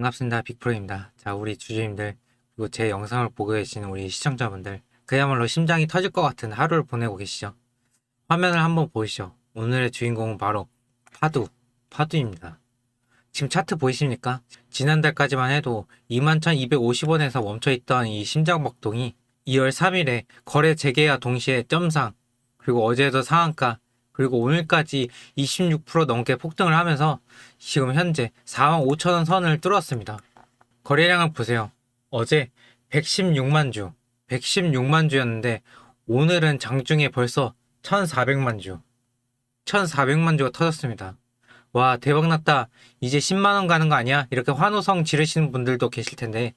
반갑습니다. 빅프로입니다. 자, 우리 주주님들, 그리고 제 영상을 보고 계시는 우리 시청자분들, 그야말로 심장이 터질 것 같은 하루를 보내고 계시죠? 화면을 한번 보시죠. 오늘의 주인공은 바로 파두, 파두입니다. 지금 차트 보이십니까? 지난달까지만 해도 21,250원에서 멈춰있던 이 심장박동이 2월 3일에 거래 재개와 동시에 점상, 그리고 어제도 상한가, 그리고 오늘까지 26% 넘게 폭등을 하면서 지금 현재 4만 5천원 선을 뚫었습니다. 거래량을 보세요. 어제 116만 주, 116만 주였는데 오늘은 장중에 벌써 1,400만 주, 1,400만 주가 터졌습니다. 와 대박났다. 이제 10만원 가는 거 아니야? 이렇게 환호성 지르시는 분들도 계실 텐데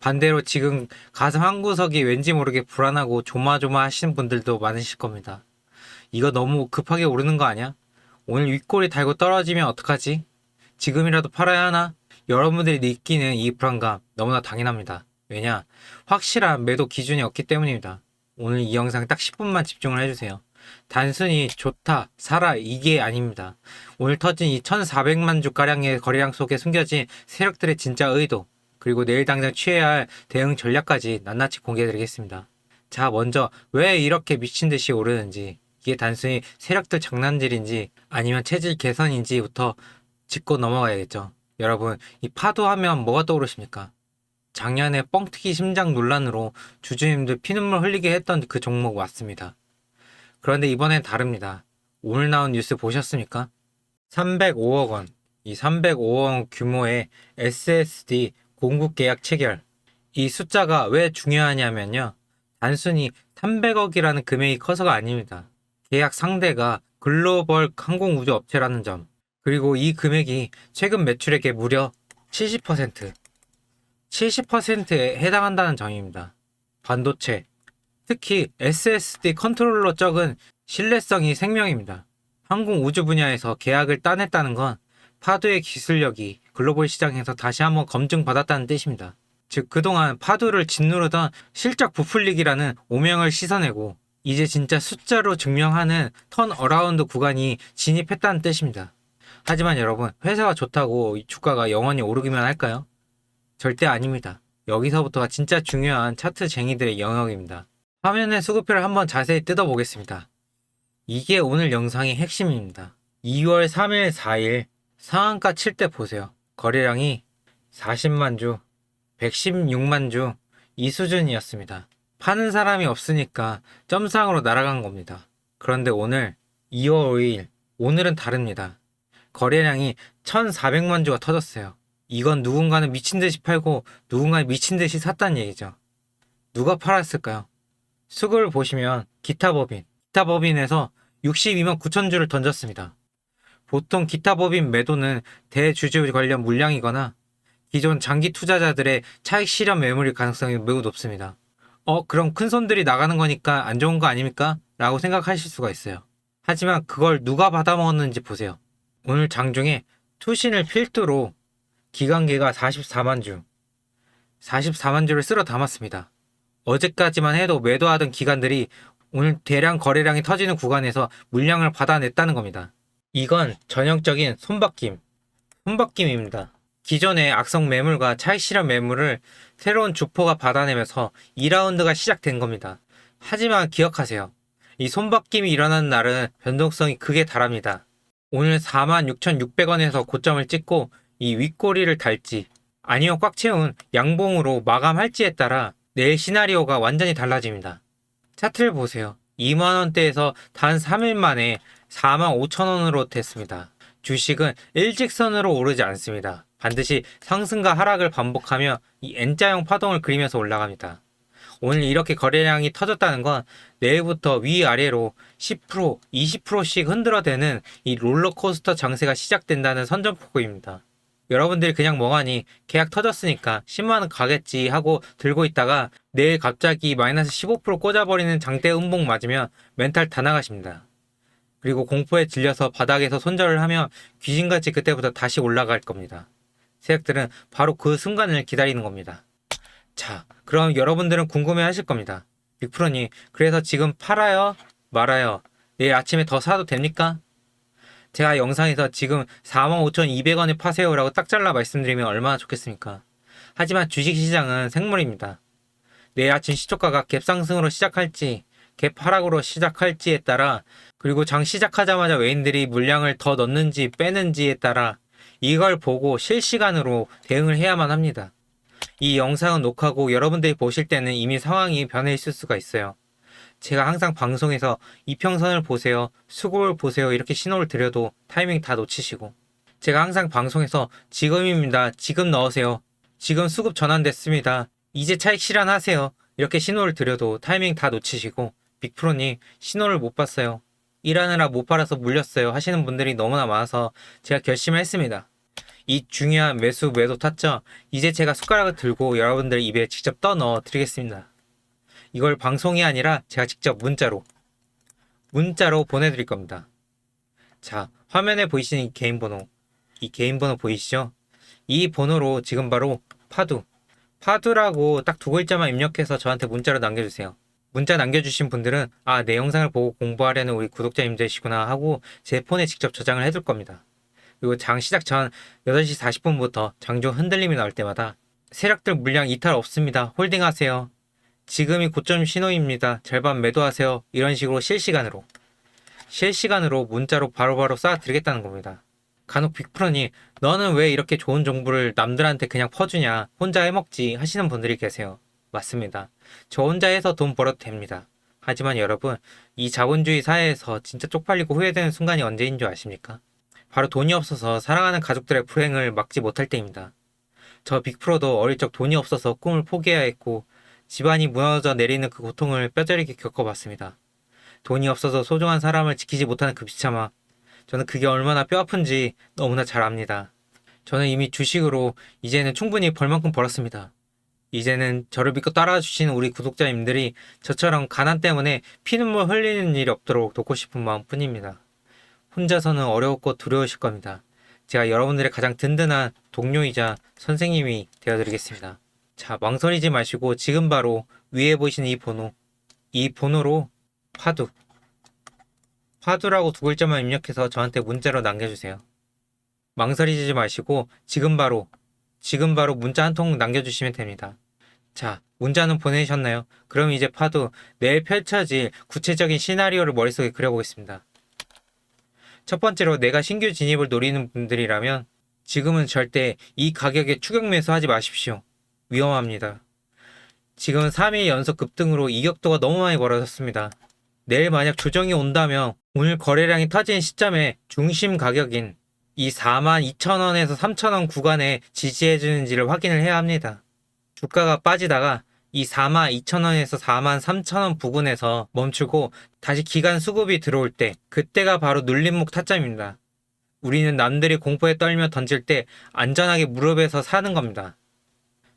반대로 지금 가슴 한 구석이 왠지 모르게 불안하고 조마조마 하시는 분들도 많으실 겁니다. 이거 너무 급하게 오르는 거 아니야? 오늘 윗골이 달고 떨어지면 어떡하지? 지금이라도 팔아야 하나? 여러분들이 느끼는 이 불안감 너무나 당연합니다. 왜냐? 확실한 매도 기준이 없기 때문입니다. 오늘 이 영상 딱 10분만 집중을 해주세요. 단순히 좋다, 사라 이게 아닙니다. 오늘 터진 이 1400만 주가량의 거래량 속에 숨겨진 세력들의 진짜 의도 그리고 내일 당장 취해야 할 대응 전략까지 낱낱이 공개해드리겠습니다. 자 먼저 왜 이렇게 미친 듯이 오르는지 이게 단순히 세력들 장난질인지 아니면 체질 개선인지부터 짚고 넘어가야겠죠. 여러분 이 파도 하면 뭐가 떠오르십니까? 작년에 뻥튀기 심장 논란으로 주주님들 피눈물 흘리게 했던 그 종목 맞습니다. 그런데 이번엔 다릅니다. 오늘 나온 뉴스 보셨습니까? 305억 원. 이 305억 원 규모의 SSD 공급 계약 체결. 이 숫자가 왜 중요하냐면요. 단순히 300억이라는 금액이 커서가 아닙니다. 계약 상대가 글로벌 항공우주 업체라는 점. 그리고 이 금액이 최근 매출액의 무려 70%. 70%에 해당한다는 점입니다. 반도체, 특히 SSD 컨트롤러 쪽은 신뢰성이 생명입니다. 항공 우주 분야에서 계약을 따냈다는 건 파도의 기술력이 글로벌 시장에서 다시 한번 검증받았다는 뜻입니다. 즉 그동안 파도를 짓누르던 실적 부풀리기라는 오명을 씻어내고 이제 진짜 숫자로 증명하는 턴 어라운드 구간이 진입했다는 뜻입니다. 하지만 여러분 회사가 좋다고 이 주가가 영원히 오르기만 할까요? 절대 아닙니다. 여기서부터가 진짜 중요한 차트쟁이들의 영역입니다. 화면의 수급표를 한번 자세히 뜯어보겠습니다. 이게 오늘 영상의 핵심입니다. 2월 3일, 4일 상한가 칠 때 보세요. 거래량이 40만 주, 116만 주 이 수준이었습니다. 파는 사람이 없으니까 점상으로 날아간 겁니다. 그런데 오늘 2월 5일 오늘은 다릅니다. 거래량이 1,400만 주가 터졌어요. 이건 누군가는 미친 듯이 팔고 누군가는 미친 듯이 샀다는 얘기죠. 누가 팔았을까요? 수급을 보시면 기타 법인, 기타 법인에서 62만 9천 주를 던졌습니다. 보통 기타 법인 매도는 대주주 관련 물량이거나 기존 장기 투자자들의 차익 실현 매물일 가능성이 매우 높습니다. 어, 그럼 큰 손들이 나가는 거니까 안 좋은 거 아닙니까? 라고 생각하실 수가 있어요. 하지만 그걸 누가 받아먹었는지 보세요. 오늘 장중에 투신을 필두로 기관계가 44만 주, 44만 주를 쓸어 담았습니다. 어제까지만 해도 매도하던 기관들이 오늘 대량 거래량이 터지는 구간에서 물량을 받아냈다는 겁니다. 이건 전형적인 손바뀜, 손바뀜입니다. 기존의 악성 매물과 실현 매물을 새로운 주포가 받아내면서 2라운드가 시작된 겁니다. 하지만 기억하세요. 이 손바뀜이 일어나는 날은 변동성이 크게 달합니다. 오늘 46,600원에서 고점을 찍고 이 윗꼬리를 달지 아니면 꽉 채운 양봉으로 마감할지에 따라 내일 시나리오가 완전히 달라집니다. 차트를 보세요. 2만원대에서 단 3일 만에 4만 5천원으로 됐습니다. 주식은 일직선으로 오르지 않습니다. 반드시 상승과 하락을 반복하며 이 N자형 파동을 그리면서 올라갑니다. 오늘 이렇게 거래량이 터졌다는 건 내일부터 위아래로 10%, 20%씩 흔들어대는 이 롤러코스터 장세가 시작된다는 선전포고입니다. 여러분들이 그냥 멍하니 계약 터졌으니까 10만원 가겠지 하고 들고 있다가 내일 갑자기 마이너스 15% 꽂아버리는 장대 음봉 맞으면 멘탈 다 나가십니다. 그리고 공포에 질려서 바닥에서 손절을 하면 귀신같이 그때부터 다시 올라갈 겁니다. 세력들은 바로 그 순간을 기다리는 겁니다. 자, 그럼 여러분들은 궁금해 하실 겁니다. 빅프로님, 그래서 지금 팔아요? 말아요? 내일 아침에 더 사도 됩니까? 제가 영상에서 지금 45,200원에 파세요라고 딱 잘라 말씀드리면 얼마나 좋겠습니까? 하지만 주식시장은 생물입니다. 내일 아침 시초가가 갭 상승으로 시작할지 갭 하락으로 시작할지에 따라 그리고 장 시작하자마자 외인들이 물량을 더 넣는지 빼는지에 따라 이걸 보고 실시간으로 대응을 해야만 합니다. 이 영상은 녹화고 여러분들이 보실 때는 이미 상황이 변해 있을 수가 있어요. 제가 항상 방송에서 이평선을 보세요, 수급을 보세요 이렇게 신호를 드려도 타이밍 다 놓치시고 제가 항상 방송에서 지금입니다, 지금 넣으세요, 지금 수급 전환됐습니다, 이제 차익 실현하세요 이렇게 신호를 드려도 타이밍 다 놓치시고 빅프로님 신호를 못 봤어요. 일하느라 못 팔아서 물렸어요 하시는 분들이 너무나 많아서 제가 결심을 했습니다. 이 중요한 매수 매도 타점 이제 제가 숟가락을 들고 여러분들 입에 직접 떠 넣어 드리겠습니다. 이걸 방송이 아니라 제가 직접 문자로 문자로 보내드릴 겁니다. 자 화면에 보이시는 이 개인 번호 이 개인 번호 보이시죠? 이 번호로 지금 바로 파두 파두라고 딱 두 글자만 입력해서 저한테 문자로 남겨주세요. 문자 남겨주신 분들은 아 내 영상을 보고 공부하려는 우리 구독자님들이시구나 하고 제 폰에 직접 저장을 해둘 겁니다. 그리고 장 시작 전 8시 40분부터 장중 흔들림이 나올 때마다 세력들 물량 이탈 없습니다. 홀딩하세요. 지금이 고점 신호입니다. 절반 매도하세요. 이런 식으로 실시간으로 실시간으로 문자로 바로바로 쏴드리겠다는 겁니다. 간혹 빅프로니 너는 왜 이렇게 좋은 정보를 남들한테 그냥 퍼주냐 혼자 해먹지 하시는 분들이 계세요. 맞습니다. 저 혼자 해서 돈 벌어도 됩니다. 하지만 여러분 이 자본주의 사회에서 진짜 쪽팔리고 후회되는 순간이 언제인 줄 아십니까? 바로 돈이 없어서 사랑하는 가족들의 불행을 막지 못할 때입니다. 저 빅프로도 어릴 적 돈이 없어서 꿈을 포기해야 했고 집안이 무너져 내리는 그 고통을 뼈저리게 겪어봤습니다. 돈이 없어서 소중한 사람을 지키지 못하는 그 비참함. 저는 그게 얼마나 뼈 아픈지 너무나 잘 압니다. 저는 이미 주식으로 이제는 충분히 벌만큼 벌었습니다. 이제는 저를 믿고 따라와 주시는 우리 구독자님들이 저처럼 가난 때문에 피눈물 흘리는 일이 없도록 돕고 싶은 마음 뿐입니다. 혼자서는 어려웠고 두려우실 겁니다. 제가 여러분들의 가장 든든한 동료이자 선생님이 되어드리겠습니다. 자, 망설이지 마시고 지금 바로 위에 보이시는 이 번호, 이 번호로 화두, 화두라고 두 글자만 입력해서 저한테 문자로 남겨주세요. 망설이지 마시고 지금 바로, 지금 바로 문자 한 통 남겨주시면 됩니다. 자, 문자는 보내셨나요? 그럼 이제 파도 내일 펼쳐질 구체적인 시나리오를 머릿속에 그려보겠습니다. 첫 번째로 내가 신규 진입을 노리는 분들이라면 지금은 절대 이 가격에 추격 매수하지 마십시오. 위험합니다. 지금 3일 연속 급등으로 이격도가 너무 많이 벌어졌습니다. 내일 만약 조정이 온다면 오늘 거래량이 터진 시점에 중심 가격인 이 42,000원에서 3,000원 구간에 지지해주는지를 확인을 해야 합니다. 주가가 빠지다가 이 42,000원에서 43,000원 부근에서 멈추고 다시 기간 수급이 들어올 때 그때가 바로 눌림목 타점입니다. 우리는 남들이 공포에 떨며 던질 때 안전하게 무릎에서 사는 겁니다.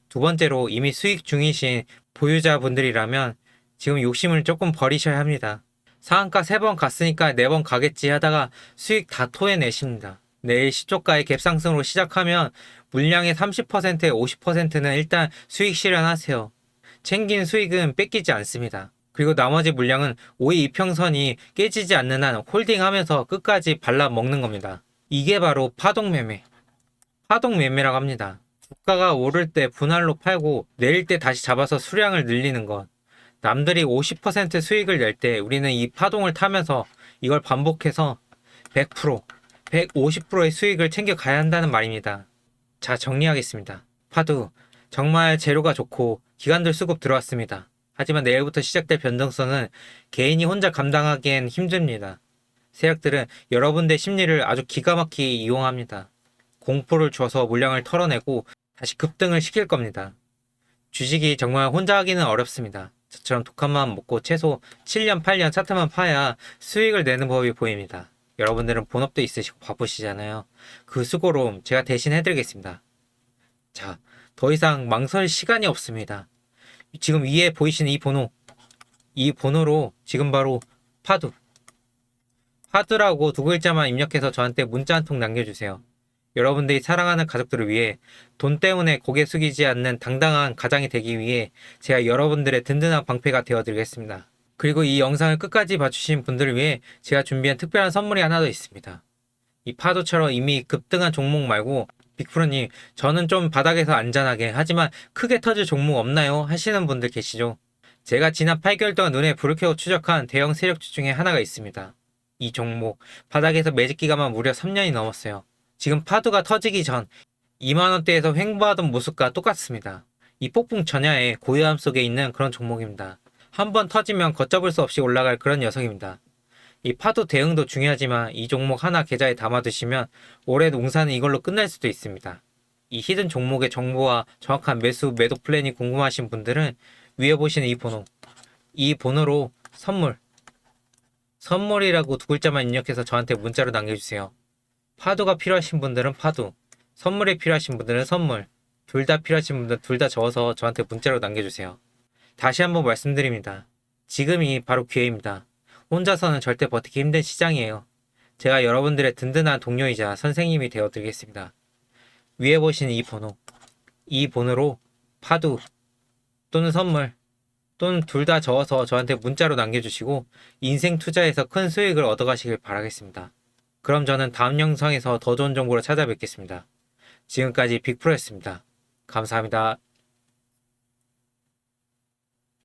두 번째로 이미 수익 중이신 보유자분들이라면 지금 욕심을 조금 버리셔야 합니다. 상한가 3번 갔으니까 4번 가겠지 하다가 수익 다 토해내십니다. 내일 시초가의 갭상승으로 시작하면 물량의 30%에 50%는 일단 수익 실현하세요. 챙긴 수익은 뺏기지 않습니다. 그리고 나머지 물량은 5의 이평선이 깨지지 않는 한 홀딩하면서 끝까지 발라 먹는 겁니다. 이게 바로 파동 매매. 파동 매매라고 합니다. 주가가 오를 때 분할로 팔고 내릴 때 다시 잡아서 수량을 늘리는 것. 남들이 50% 수익을 낼 때 우리는 이 파동을 타면서 이걸 반복해서 100%, 150%의 수익을 챙겨 가야 한다는 말입니다. 자, 정리하겠습니다. 파도, 정말 재료가 좋고 기간들 수급 들어왔습니다. 하지만 내일부터 시작될 변동성은 개인이 혼자 감당하기엔 힘듭니다. 세력들은 여러분의 심리를 아주 기가 막히게 이용합니다. 공포를 줘서 물량을 털어내고 다시 급등을 시킬 겁니다. 주식이 정말 혼자 하기는 어렵습니다. 저처럼 독한 마음 먹고 최소 7년, 8년 차트만 파야 수익을 내는 법이 보입니다. 여러분들은 본업도 있으시고 바쁘시잖아요. 그 수고로 제가 대신 해드리겠습니다. 자, 더 이상 망설 시간이 없습니다. 지금 위에 보이시는 이 번호, 이 번호로 지금 바로 파두, 파두라고 두 글자만 입력해서 저한테 문자 한 통 남겨주세요. 여러분들이 사랑하는 가족들을 위해 돈 때문에 고개 숙이지 않는 당당한 가장이 되기 위해 제가 여러분들의 든든한 방패가 되어드리겠습니다. 그리고 이 영상을 끝까지 봐주신 분들을 위해 제가 준비한 특별한 선물이 하나 더 있습니다. 이 파도처럼 이미 급등한 종목 말고 빅프로님 저는 좀 바닥에서 안전하게 하지만 크게 터질 종목 없나요? 하시는 분들 계시죠? 제가 지난 8개월 동안 눈에 불을 켜고 추적한 대형 세력주 중에 하나가 있습니다. 이 종목 바닥에서 매직 기간만 무려 3년이 넘었어요. 지금 파도가 터지기 전 2만원대에서 횡보하던 모습과 똑같습니다. 이 폭풍 전야의 고요함 속에 있는 그런 종목입니다. 한 번 터지면 걷잡을 수 없이 올라갈 그런 녀석입니다. 이 파도 대응도 중요하지만 이 종목 하나 계좌에 담아두시면 올해 농사는 이걸로 끝날 수도 있습니다. 이 히든 종목의 정보와 정확한 매수 매도 플랜이 궁금하신 분들은 위에 보시는 이 번호 이 번호로 선물 선물이라고 두 글자만 입력해서 저한테 문자로 남겨주세요. 파도가 필요하신 분들은 파도 선물이 필요하신 분들은 선물 둘 다 필요하신 분들 둘다 적어서 저한테 문자로 남겨주세요. 다시 한번 말씀드립니다. 지금이 바로 기회입니다. 혼자서는 절대 버티기 힘든 시장이에요. 제가 여러분들의 든든한 동료이자 선생님이 되어 드리겠습니다. 위에 보시는 이 번호, 이 번호로 파도 또는 선물 또는 둘 다 적어서 저한테 문자로 남겨주시고 인생 투자에서 큰 수익을 얻어가시길 바라겠습니다. 그럼 저는 다음 영상에서 더 좋은 정보로 찾아뵙겠습니다. 지금까지 빅프로였습니다. 감사합니다.